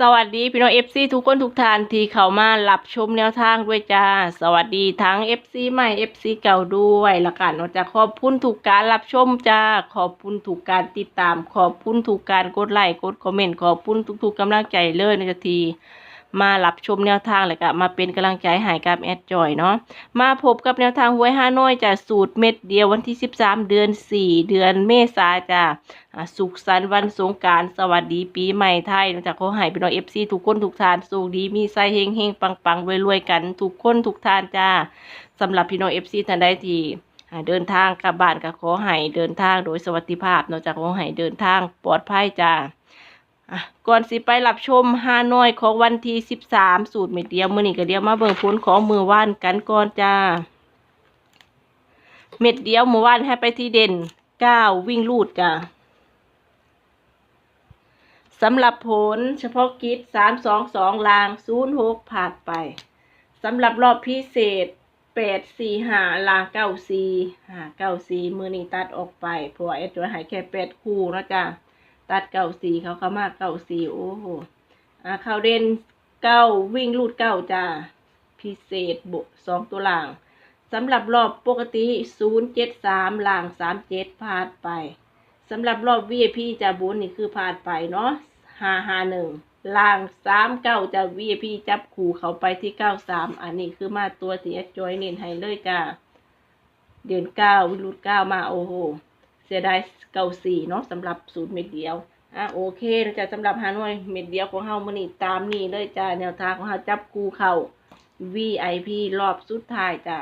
สวัสดีพี่น้องเอฟซีทุกคนทุกทานที่เข้ามารับชมแนวทางด้วยจ้า สวัสดีทั้งเอฟซีใหม่เอฟซีเก่าด้วยละกันเนาจะขอบคุณถูกการรับชมจ้า ขอบคุณถูกการติดตาม ขอบคุณถูกการกดไลค์กดคอมเมนต์ขอบคุณทุกๆกำลังใจเลยนะจ๊ะที มารับชมแนวทางเลยก็มาเป็นกำลังใจให้กับแอดจอยเนาะมาพบกับแนวทางหวยฮาน้อยจากสูตรเม็ดเดียววันที่ 13 เดือน 4 เดือนเมษาจ้าสุขสันต์วันสงการสวัสดีปีใหม่ไทยนอกจากเขาห้พี่น้องเอฟซีทุกคนทุกทานสุขดีมีไส้เฮงเฮงปังปังรวยรวยๆกัน ทุกคนทุกทานจ้าสำหรับพี่น้องเอฟซีท่านใดที่เดินทางกลับบ้านก็ขอให้เดินทางโดยสวัสดิภาพนอกจากขอให้เดินทางปลอดภัยจ้า อะก่อนสิไปรับชมฮานอยของวันที่สิบสามสูตรเม็ดเดียวมือนี่ก็เดียวมาเบิ่งผลของมือว่านกันก่อนจ้า เม็ดเดียวมือว่านให้ไปที่เด่นเก้าวิ่งลูดจ้าสำหรับผลเฉพาะกิจสามสองสองลางศูนย์หกผ่านไปสำหรับรอบพิเศษแปดสี่หาลางเก้าสี่หาเก้าสี่มือนี้ตัดออกไปเพราะว่าเอ็ดจะให้แค่แปดคู่นะจ้า ตัดเก้าสีเขาเข้ามาเก้าสีโอ้โหอ่าเขาเด่นเก้าวิ่งลูดเก้าจ้าพิเศษบวกสองตัวล่างสำหรับรอบปกติศูนย์เจ็ดสามล่างสามเจ็ดพาดไปสำหรับรอบ VIP จะบุญนี่คือพาดไปเนาะห้าห้าหนึ่งล่างสามเก้าจะ VIP จับขู่เขาไปที่เก้าสามอันนี้คือมาตัวสีแอดจอยเน้นให้เลยจ้าเดือนเก้าวิรุดเก้ามาโอ้โห เสียดายเก้าสี่เนาะสำหรับสูตรเม็ดเดียวอะโอเคนะจ๊ะสำหรับฮานอยเม็ดเดียวของเฮามื้อนี้ตามนี้เลยจ้าแนวทางของเฮาจับกูเข้า VIP รอบสุดท้ายจ้า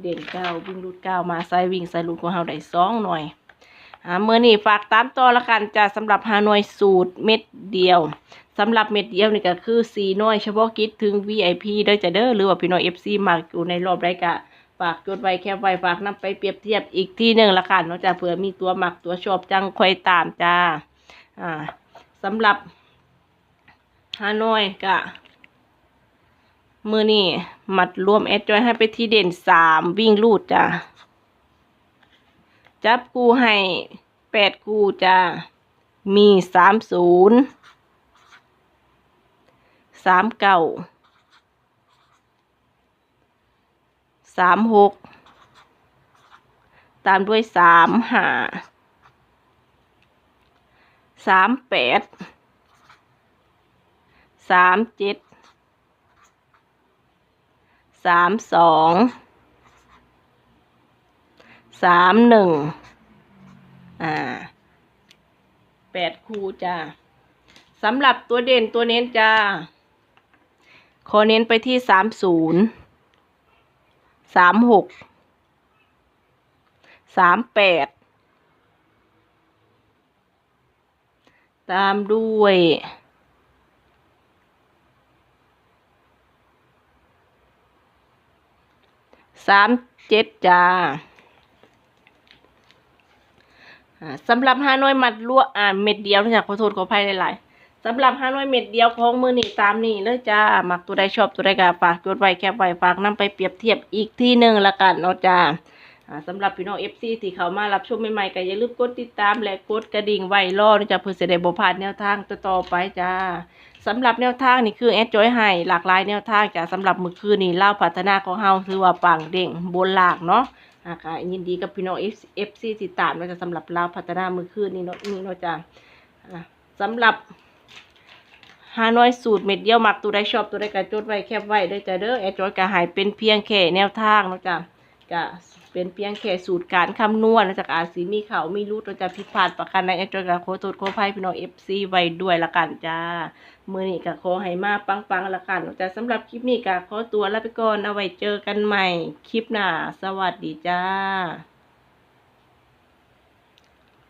เด่นเก้าวิ่งรุดเก้ามาไซวิ่งไซรุดของเฮาได้สองหน่อยอ่ามื้อนี้ฝากตามต่อละกันจ้าสำหรับฮานอยสูตรเม็ดเดียวสำหรับเม็ดเดียวนี่ก็คือสีน้อยเฉพาะกิจถึง VIP เด้จ้ะเด้อหรือว่าพี่น้อง FC มากอยู่ในรอบรายการ ฝากจดไว้แคปไว้ฝากนำไปเปรียบเทียบอีกที่หนึ่งละกันเนาะจ้ะเผื่อมีตัวหมักตัวชอบจังคอยตามจ้าอ่าสำหรับฮานอยกะมือนี่มัดรวมแอดจอยให้ไปที่เด่นสามวิ่งลูดจ้าจับกูให้แปดกูจ้ามีสามศูนย์สามเก้า สามหกตามด้วยสามห้าสามแปดสามเจ็ดสามสองสามหนึ่งอ่าแปดคู่จ้าสำหรับตัวเด่นตัวเน้นจ้าขอเน้นไปที่สามศูนย์ สามหกสามแปดตามด้วยสามเจ็ดจ้าสำหรับฮานอยมัดลวกอ่าเม็ดเดียวนะจ๊ะขอโทษขออภัยหลายๆ สำหรับฮานอยเม็ดเดียวของมือนี่ตามนี่เลยจ้ามักตัวใดชอบตัวใดก็ฝากจดไว้แคปไว้ฝากนำไปเปรียบเทียบอีกที่หนึ่งละกันเนาะจ้าสำหรับพี่น้องเอฟซีที่เขามารับชมใหม่ๆก็อย่าลืมกดติดตามและกดกระดิ่งไว้รอนะจ๊ะเพื่อจะได้บ่พลาดแนวทางต่อไปจ้าสำหรับแนวทางนี่คือแอดจอยให้หลากหลายแนวทางจ้ะสำหรับมือคืนนี่เล่าพัฒนาของเฮาถือว่าปังเด้งบนหลากเนาะอ่าค่ะยินดีกับพี่น้องเอฟซีติดตามนะจ๊ะสำหรับเล่าพัฒนามือคืนนี่เนาะนี่เนาะจ้ะอ่าสำหรับ ฮานอยสูตรเม็ดเดียวหมักตัวใดชอบตัวใดก็จดไว้แคบไว้เด้อจ้ะเด้อแอดจอยก็ใหายเป็นเพียงแค่แนวทางนะจ้ะก็เป็นเพียงแค่สูตรการคำนวณนะจากอาจสีมีเขามีรูดเราจะผิดพลาดประการใดแอดจอยก็ขอโทษขออภัยพี่น้องเอฟซีไว้ด้วยละกันจ้ามือนี้ก็ขอให้มาปังๆละกันแต่สำหรับคลิปนี้ก็ขอตัวลาไปก่อนเอาไว้เจอกันใหม่คลิปหน้าสวัสดีจ้า